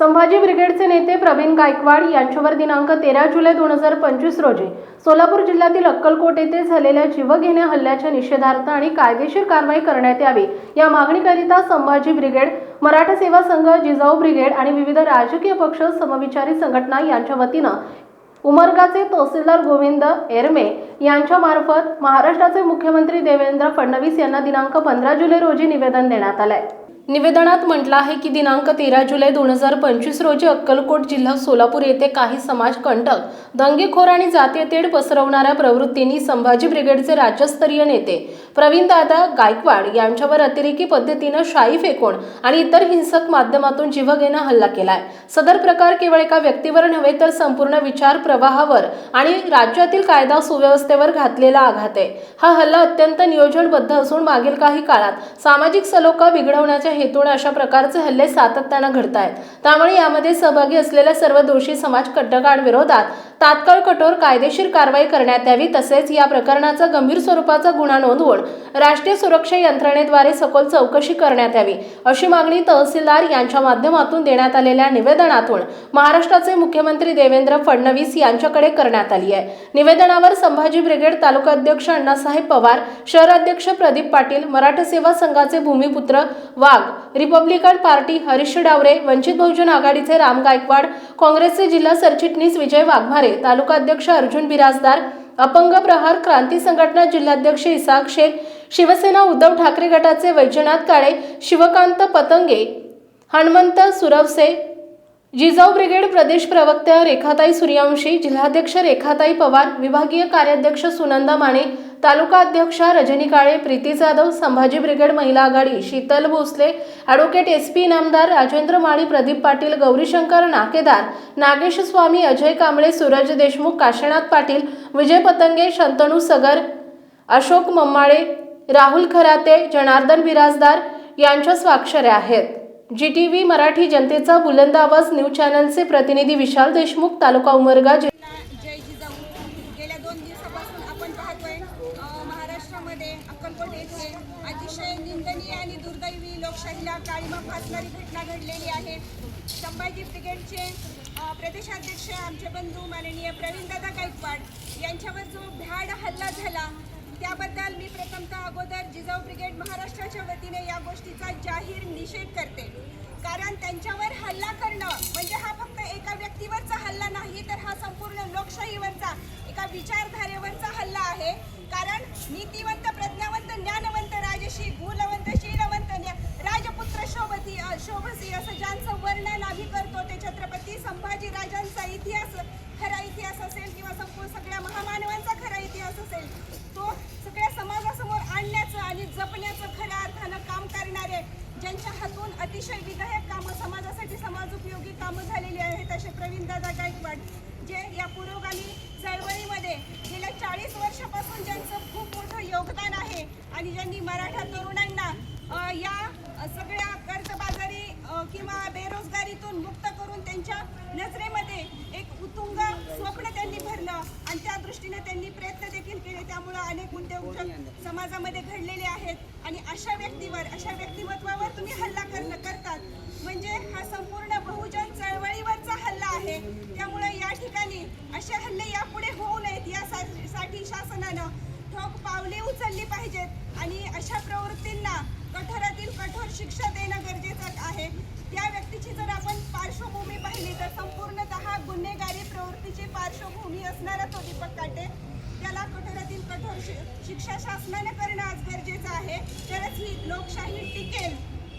संभाजी ब्रिगेडचे नेते प्रवीण गायकवाड यांच्यावर दिनांक तेरा जुलै दोन हजार पंचवीस रोजी सोलापूर जिल्ह्यातील अक्कलकोट येथे झालेल्या जीवघेण्या हल्ल्याच्या निषेधार्थ आणि कायदेशीर कारवाई करण्यात यावी या मागणीकरिता संभाजी ब्रिगेड मराठा सेवा संघ जिजाऊ ब्रिगेड आणि विविध राजकीय पक्ष समविचारी संघटना यांच्या वतीनं उमरगाचे तहसीलदार गोविंद एरमे यांच्यामार्फत महाराष्ट्राचे मुख्यमंत्री देवेंद्र फडणवीस यांना दिनांक पंधरा जुलै रोजी निवेदन देण्यात आलं आहे निवेदनात म्हटलं आहे की दिनांक तेरा जुलै दोन हजार पंचवीस रोजी अक्कलकोट जिल्हा सोलापूर येथे काही समाजकंटक दंगेखोर आणि जातीय तेढ पसरवणाऱ्या प्रवृत्तींनी संभाजी ब्रिगेडचे राज्यस्तरीय नेते प्रवीणदादा गायकवाड यांच्यावर अतिरेकी पद्धतीनं शाई फेकून आणि इतर हिंसक माध्यमातून जीवघेणा हल्ला केलाय. सदर प्रकार केवळ एका व्यक्तीवर नव्हे तर संपूर्ण विचार प्रवाहावर आणि राज्यातील कायदा सुव्यवस्थेवर घातलेला आघात आहे. हा हल्ला अत्यंत नियोजनबद्ध असून मागील काही काळात सामाजिक सलोखा बिघडवण्याच्या हेतूने अशा प्रकारचे हल्ले सातत्यानं घडत आहेत त्यामुळे यामध्ये सहभागी असलेल्या सर्व दोषी समाज कंटकांविरोधात तात्काळ कठोर कायदेशीर कारवाई करण्यात यावी तसेच या प्रकरणाचा गंभीर स्वरूपाचा गुन्हा नोंदवून राष्ट्रीय सुरक्षा यंत्रणेद्वारे सखोल चौकशी करण्यात यावी अशी मागणी तहसीलदार यांच्या माध्यमातून देण्यात आलेल्या निवेदनातून महाराष्ट्राचे मुख्यमंत्री देवेंद्र फडणवीस यांच्याकडे करण्यात आली आहे. निवेदनावर संभाजी ब्रिगेड तालुका अध्यक्ष अण्णासाहेब पवार शहराध्यक्ष प्रदीप पाटील मराठा सेवा संघाचे भूमिपुत्र वाघ रिपब्लिकन पार्टी हरीश डावरे वंचित बहुजन आघाडीचे राम गायकवाड काँग्रेसचे जिल्हा सरचिटणीस विजय वाघमारे तालुका अध्यक्ष अर्जुन बिराजदार अपंग प्रहार क्रांती संघटना जिल्हाध्यक्ष इसाक शेख शिवसेना उद्धव ठाकरे गटाचे वैजनाथ काळे शिवकांत पतंगे हनुमंत सुरवसे जिजाऊ ब्रिगेड प्रदेश प्रवक्त्या रेखाताई सूर्यवंशी जिल्हाध्यक्ष रेखाताई पवार विभागीय कार्याध्यक्ष सुनंदा माने तालुका अध्यक्षा रजनी काळे प्रीती जाधव संभाजी ब्रिगेड महिला आघाडी Sheetal Bhosale advocate S P Inamdar Rajendra Mali Pradeep Patil Gaurishankar Nakedar Nagesh Swami Ajay Kamble Suraj Deshmukh Kashinath Patil Vijay Patange Shantanu Sagar Ashok Mammale Rahul Kharate Janardan Birajdar यांच्या स्वाक्षऱ्या आहेत. G T V Marathi जनतेचा बुलंद आवाज news चॅनलचे प्रतिनिधी विशाल देशमुख तालुका उमरगा जि- जय जिजाऊ गेल्या दोन दिवसापासून आपण पाहतोय अ, महाराष्ट्रामध्ये अक्कलकोट येथे अतिशय निंदनीय आणि दुर्दैवी लोकशाहीला काळीमा फासणारी घटना घडलेली आहे संभाजी ब्रिगेडचे प्रदेशाध्यक्ष आमचे बंधू माननीय प्रवीणदादा गायकवाड यांच्यावर जो भ्याड हल्ला झाला त्याबद्दल मी प्रथमतः अगोदर जिजाऊ ब्रिगेड महाराष्ट्राच्या वतीने या गोष्टीचा जाहीर निषेध करते. कारण त्यांच्यावर हल्ला करणं म्हणजे हा फक्त एका व्यक्तीवरचा हल्ला नाही तर हा संपूर्ण लोकशाहीवरचा एका विचारधारेवरचा हल्ला आहे. कारण नीतिवंत प्रज्ञावंत ज्ञानवंत राजशी गुणवंत छत्रपती शोभसी असं ज्यांचं वर्णन आम्ही करतो. ते छत्रपती संभाजी राजांचा इतिहास खरा इतिहास असेल किंवा संपूर्ण सगळ्या महामानवांचा खरा इतिहास असेल तो सगळ्या समाजासमोर आणण्याचं आणि जपण्याचं खऱ्या अर्थानं काम करणारे ज्यांच्या हातून अतिशय विधायक कामं समाजासाठी समाजोपयोगी कामं झालेली आहेत असे प्रवीणदादा गायकवाड जे या पुरोगामी चळवळीमध्ये गेल्या चाळीस वर्षापासून ज्यांचं खूप मोठं योगदान आहे आणि ज्यांनी मराठा तरुणांना या सगळ्या कर्ज किंवा बेरोजगारीतून मुक्त करून त्यांच्या नजरेमध्ये एक उतुंग स्वप्न त्यांनी भरलं आणि त्या दृष्टीने त्यांनी प्रयत्न देखील केले. त्यामुळं अनेक उद्योग समाजामध्ये घडलेले आहेत आणि अशा व्यक्तीवर अशा व्यक्तिमत्वावर तुम्ही हल्ला करणं करतात. म्हणजे हा संपूर्ण बहुजन चळवळीवरचा हल्ला आहे. त्यामुळे या ठिकाणी असे हल्ले यापुढे होऊ नयेत. यासाठी शासनानं ठोक पावले उचलली पाहिजेत आणि अशा प्रवृत्तींना कठोरातील कठोर शिक्षा देणं गरजेचं आहे. त्या व्यक्तीची जर आपण पार्श्वभूमी पाहिली तर संपूर्णतः गुन्हेगारी प्रवृत्तीची पार्श्वभूमी असणारा तो हो दीपक काटे. त्याला कठोरातील कठोर शि- शिक्षा शासनाने करणं आज गरजेचं आहे. तरच ही लोकशाही टिकेल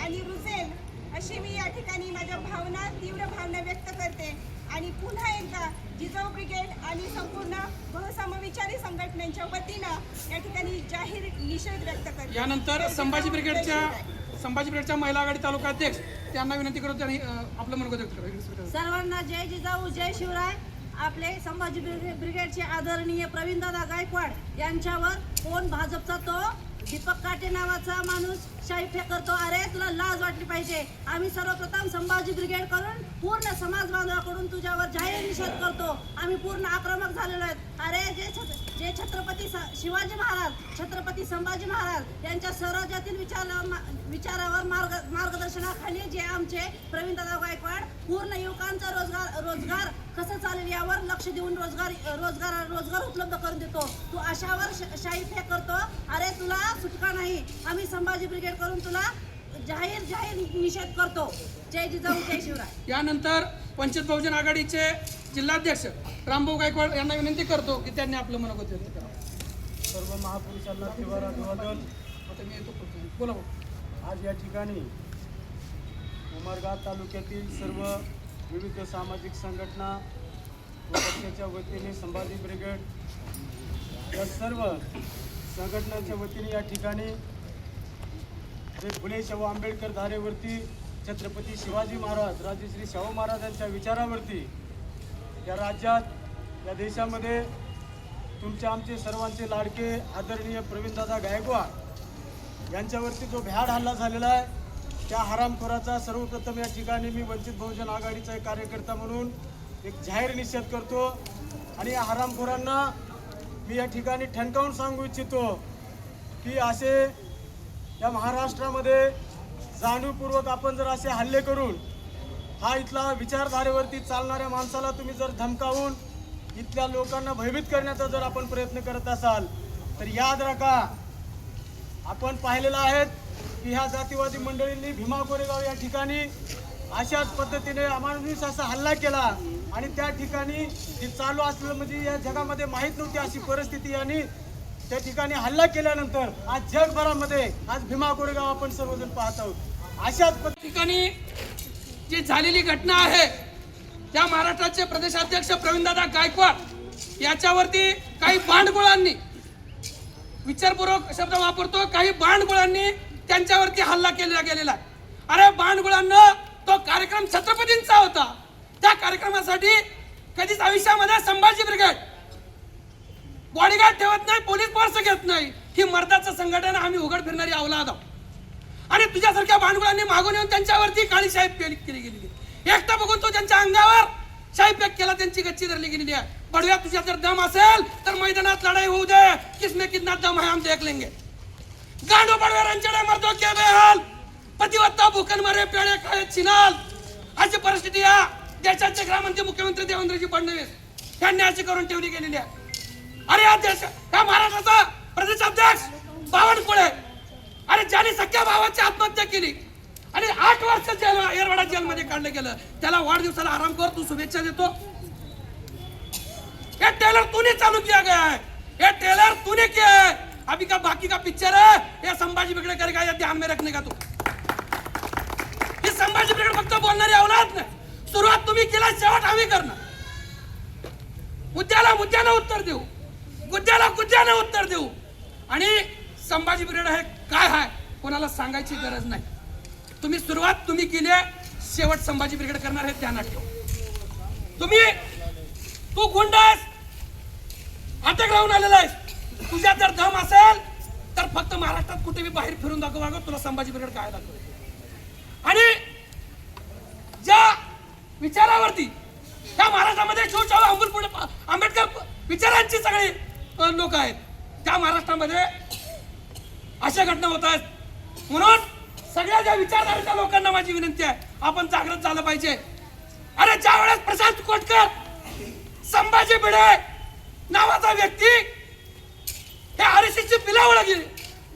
आणि रुजेल. अशी मी या ठिकाणी माझ्या भावना तीव्र भावना व्यक्त करते. आणि पुन्हा एकदा जिजाऊ ब्रिगेड आणि संपूर्ण बहुसमविचारी संघटनेच्या वतीनं या ठिकाणी जाहीर निषेध व्यक्त करते. यानंतर संभाजी ब्रिगेडच्या संभाजी ब्रिगेडच्या महिला आघाडी तालुका अध्यक्ष त्यांना विनंती करतो त्यांनी आपलं मनोगत व्यक्त करा. सर्वांना जय जिजाऊ जय शिवराय. आपले संभाजी ब्रिगे- ब्रिगेडचे आदरणीय प्रवीणदादा गायकवाड यांच्यावर कोण भाजपचा तो दीपक काटे नावाचा माणूस शाही फेकरतो अरे तुला लाज वाटली पाहिजे. आम्ही सर्वप्रथम संभाजी ब्रिगेड करून पूर्ण समाज बांधवाकडून तुझ्यावर जाहीर निषेध करतो. आम्ही पूर्ण आक्रमक झालेलो आहेत. अरे जे जे छत्रपती स- शिवाजी महाराज छत्रपती संभाजी महाराज यांच्या स्वराज्यातील विचार विचारावर मार्ग मार्गदर्शनाखाली जे आमचे प्रवीणदादा गायकवाड पूर्ण युवकांचा रोजगार रोजगार कसं चालेल यावर लक्ष देऊन रोजगार रोजगार रोजगार उपलब्ध करून देतो. तू अशावर श- शाही फेक करतो. अरे तुला सुटका नाही. आम्ही संभाजी ब्रिगेड करून तुला जाहीर जाहीर निषेध करतो जय जिजाऊ जय शिवराय यानंतर वंचित बहुजन आघाडीचे जिल्हाध्यक्ष रामभाऊ गायकवाड यांना विनंती करतो की त्यांनी आपलं मनोगत व्यक्त करावं सर्व महापुरुषांना तिवार अभिवादन आता मी येतो. बोला. आज या ठिकाणी उमरगा तालुक्यातील सर्व विविध सामाजिक संघटना व पक्षाच्या वतीने संभाजी ब्रिगेड या सर्व संघटनांच्या वतीने या ठिकाणी जे पुणे शाहू आंबेडकर धारेवरती छत्रपती शिवाजी महाराज राजश्री शाहू महाराजांच्या विचारावरती या राज्यात या देशामध्ये तुमचे आमचे सर्वांचे लाडके आदरणीय प्रवीणदादा गायकवाड यांच्यावरती जो भ्याड हल्ला झालेला आहे त्या हरामखोराचा सर्वप्रथम या ठिकाणी मी वंचित बहुजन आघाडीचा एक कार्यकर्ता म्हणून एक जाहीर निषेध करतो आणि या हरामखोरांना मी या ठिकाणी ठणकावून सांगू इच्छितो की असे या महाराष्ट्रामध्ये जाणीवपूर्वक आपण जर असे हल्ले करून हा इथला विचारधारेवरती चालणाऱ्या माणसाला तुम्ही जर धमकावून इथल्या लोकांना भयभीत करण्याचा जर आपण प्रयत्न करत असाल तर याद राखा आपण पाहिलेलं आहेत की ह्या जातीवादी मंडळींनी भीमा कोरेगाव या ठिकाणी अशाच पद्धतीने अमानुष असा हल्ला केला आणि त्या ठिकाणी जे चालू असलं म्हणजे या जगामध्ये माहीत नव्हती अशी परिस्थिती यांनी त्या ठिकाणी हल्ला केल्यानंतर आज जगभरामध्ये आज भीमा कोरेगाव आपण सर्वजण पाहत आहोत. अशाच ठिकाणी जी झालेली घटना आहे त्या महाराष्ट्राचे प्रदेशाध्यक्ष प्रवीणदादा गायकवाड याच्यावरती काही बांडगुळांनी विचारपूर्वक शब्द वापरतो काही बांडगुळांनी त्यांच्यावरती हल्ला केला गेलेला आहे. अरे बांडगुळांना तो कार्यक्रम छत्रपतींचा होता. त्या कार्यक्रमासाठी कधीच आयुष्यामध्ये संभाजी ब्रिगेड बॉडीगार्ड ठेवत नाही पोलीस फोर्स घेत नाही. ही मर्दाचं संघटन आम्ही उघड फिरणारी अवलाद आहोत. आणि तुझ्यासारख्या भांडवलांनी मागून येऊन त्यांच्यावरती काळी शाही केली केली गेलेली एकटा बघून तो त्यांच्या अंगावर शाही पॅक केला त्यांची गच्ची धरली गेलेली आहे. बडव्या तुझ्या जर दम असेल तर मैदानात लढाई होऊ दे. किसने कितना दम है हम देख लेंगे गांडो बडव्या रंचडे मर्दो के बेहाल. पतिवत्ता भूकन मरे पेळे खाय चिनाल अशी परिस्थिती या देशाचे गृहमंत्री मुख्यमंत्री देवेंद्रजी फडणवीस यांनी अशी करून ठेवली गेलेली आहे. अरे या देश या महाराष्ट्राचा प्रदेशाध्यक्ष बावनकुळे. अरे ज्याने सख्या भावाची आत्महत्या केली आणि आठ वर्ष जेल येरवाडा जेलमध्ये काढलं गेलं त्याला वाढदिवसाला आराम कर तू शुभेच्छा देतो. हे टेलर तूने चालू किया गया है ये टेलर तूने किया है अभी का बाकी का पिक्चर है? ये संभाजी बिगड़े करेगा या ध्यान में रखने का तू. हे संभाजी बिगड़े फक्त बोलणारी अवलाद नाही. सुरुवात तुम्ही केला शेवट आम्ही करणार. मुद्द्याला मुद्द्याला उत्तर देऊ. गुज्जाला गुज्जाने उत्तर देऊ. आणि संभाजी ब्रिगेड हे काय आहे कोणाला सांगायची गरज नाही. तुम्ही सुरुवात तुम्ही केली आहे शेवट संभाजी ब्रिगेड करणार हे ध्यानात ठेव. तुम्ही तू गुंड आहेस अटक राहून आलेला आहेस. तुझ्या जर दम असेल तर फक्त महाराष्ट्रात कुठे मी बाहेर फिरून दाखव मागं तुला संभाजी ब्रिगेड काय दाखव. आणि ज्या विचारावरती त्या महाराष्ट्रामध्ये शिवशाहू अंबुल आंबेडकर विचारांची सगळी लोक आहेत. त्या महाराष्ट्रामध्ये अशा घटना होत आहेत. म्हणून सगळ्या ज्या विचारधारेच्या लोकांना माझी विनंती आहे आपण जागृत झालं पाहिजे. अरे ज्या वेळेस प्रशांत कोटकर संभाजी भिडे नावाचा व्यक्ती हे आरएसएसची पिलावळ गेली.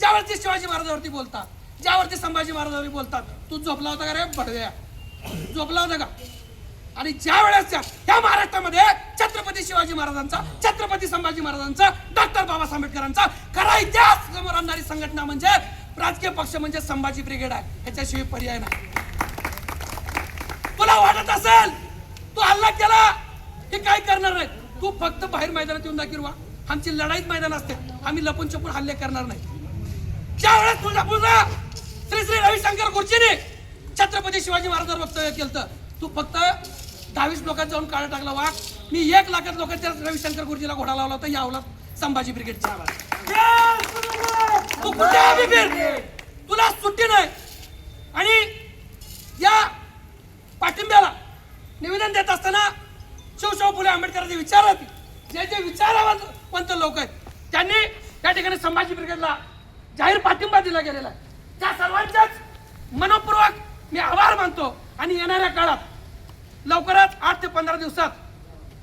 ज्यावरती शिवाजी महाराजावरती बोलतात ज्यावरती संभाजी महाराजावरती बोलतात तू झोपला होता का रे? बडव्या झोपला होता का? आणि ज्या वेळेस ह्या महाराष्ट्रामध्ये छत्रपती शिवाजी महाराजांचा छत्रपती संभाजी महाराजांचा डॉक्टर बाबासाहेब आंबेडकरांचा खरा इतिहास समोर आणणारी संघटना म्हणजे राजकीय पक्ष म्हणजे संभाजी ब्रिगेड आहे. ह्याच्याशिवाय पर्याय नाही. तुला वाटत असेल तू हल्ला केला हे काय करणार नाही तू फक्त बाहेर मैदानात येऊन दाखव वा आमची लढाईत मैदान असते. आम्ही लपून छपून हल्ले करणार नाही. ज्या वेळेस तुझ्या श्री श्री रविशंकर गुरुजीने छत्रपती शिवाजी महाराजांवर वक्तव्य केलं तू फक्त दहावीस लोकांत जाऊन काळ टाकला वा मी एक लाखात लोकांच्या रविशंकर गुरुजीला घोडा लावला होता यावला संभाजी ब्रिगेडच्या तू कुठे फिर तुला सुट्टी नाही. आणि या पाठिंब्याला निवेदन देत असताना शिवशाहू फुले आंबेडकरांचे विचार होते जे जे विचारवंत लोक आहेत त्यांनी त्या ठिकाणी संभाजी ब्रिगेडला जाहीर पाठिंबा दिला गेलेला आहे. त्या सर्वांच्याच मनपूर्वक मी आभार मानतो. आणि येणाऱ्या काळात लवकरच आठ ते पंधरा दिवसात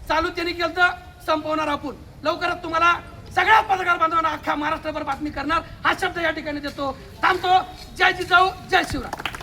चालू त्यांनी केलं तर संपवणार आपण लवकरच तुम्हाला सगळ्या पत्रकार बांधवांना अख्ख्या महाराष्ट्रभर बातमी करणार हा शब्द या ठिकाणी देतो. थांबतो. जय जिजाऊ जय शिवराय.